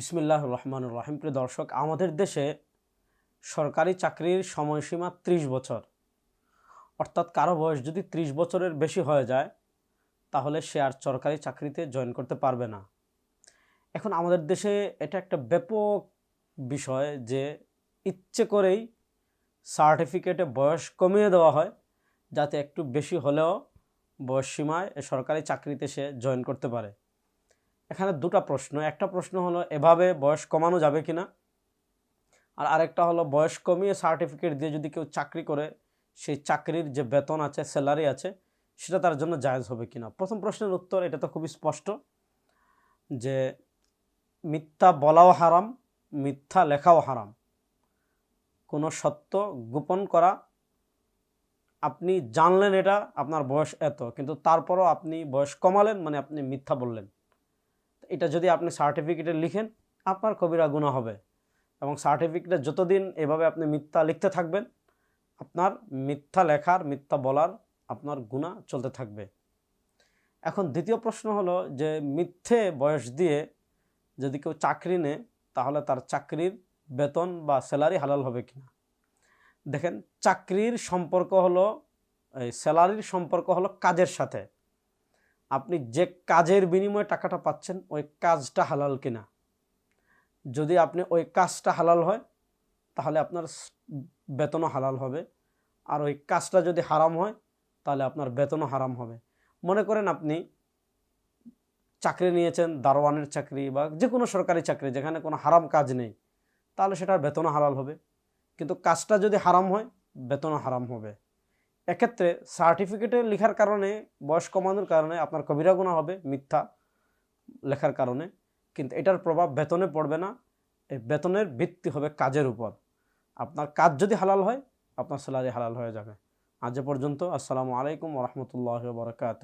বিসমিল্লাহ রহমান রহিম। প্রিয় দর্শক, আমাদের দেশে সরকারি চাকরির সময়সীমা ত্রিশ বছর। অর্থাৎ কারও বয়স যদি ত্রিশ বছরের বেশি হয়ে যায়, তাহলে সে আর সরকারি চাকরিতে জয়েন করতে পারবে না। এখন আমাদের দেশে এটা একটা ব্যাপক বিষয় যে ইচ্ছে করেই সার্টিফিকেটে বয়স কমিয়ে দেওয়া হয়, যাতে একটু বেশি হলেও বয়স সীমায় এ সরকারি চাকরিতে সে জয়েন করতে পারে। এখানে দুটো প্রশ্ন। একটা প্রশ্ন হলো, এভাবে বয়স কমানো যাবে কিনা? আর আরেকটা হলো, বয়স কমিয়ে সার্টিফিকেট দিয়ে যদি কেউ চাকরি করে, সেই চাকরির যে বেতন আছে স্যালারি আছে, সেটা তার জন্য জায়েজ হবে কিনা? প্রথম প্রশ্নের উত্তর, এটা তো খুবই স্পষ্ট, যে মিথ্যা বলাও হারাম, মিথ্যা লেখাও হারাম। কোনো সত্য গোপন করা, আপনি জানলেন এটা, আপনার বয়স এত, কিন্তু তারপরও আপনি বয়স কমালেন মানে আপনি মিথ্যা বললেন। এটা যদি আপনি সার্টিফিকেটে লিখেন, আপনার কবিরা গুণা হবে। এবং সার্টিফিকেটে যতদিন এভাবে আপনি মিথ্যা লিখতে থাকবেন, আপনার মিথ্যা লেখার, মিথ্যা বলার আপনার গুণা চলতে থাকবে। এখন দ্বিতীয় প্রশ্ন হলো যে, মিথ্যে বয়স দিয়ে যদি কেউ চাকরি নেয়, তাহলে তার চাকরির বেতন বা স্যালারি হালাল হবে কিনা? দেখেন, চাকরির সম্পর্ক হলো, এই স্যালারির সম্পর্ক হলো কাজের সাথে। আপনি যে কাজের বিনিময়ে টাকাটা পাচ্ছেন, ওই কাজটা হালাল কিনা? যদি আপনি ওই কাজটা হালাল হয়, তাহলে আপনার বেতনও হালাল হবে। আর ওই কাজটা যদি হারাম হয়, তাহলে আপনার বেতনও হারাম হবে। মনে করেন আপনি চাকরি নিয়েছেন, দারোয়ানের চাকরি বা যে কোনো সরকারি চাকরি, যেখানে কোনো হারাম কাজ নেই, তাহলে সেটার বেতনও হালাল হবে। কিন্তু কাজটা যদি হারাম হয়, বেতনও হারাম হবে। এক্ষেত্রে সার্টিফিকেটে লেখার কারণে, বয়স কমানোর কারণে আপনার কবিরা গুণা হবে, মিথ্যা লেখার কারণে। কিন্তু এটার প্রভাব বেতনে পড়বে না এই বেতনের ভিত্তি হবে কাজের উপর। আপনার কাজ যদি হালাল হয়, আপনার স্যালারি হালাল হয়ে যাবে। আজ পর্যন্ত, আসসালামু আলাইকুম রহমতুল্লাহ বরকাত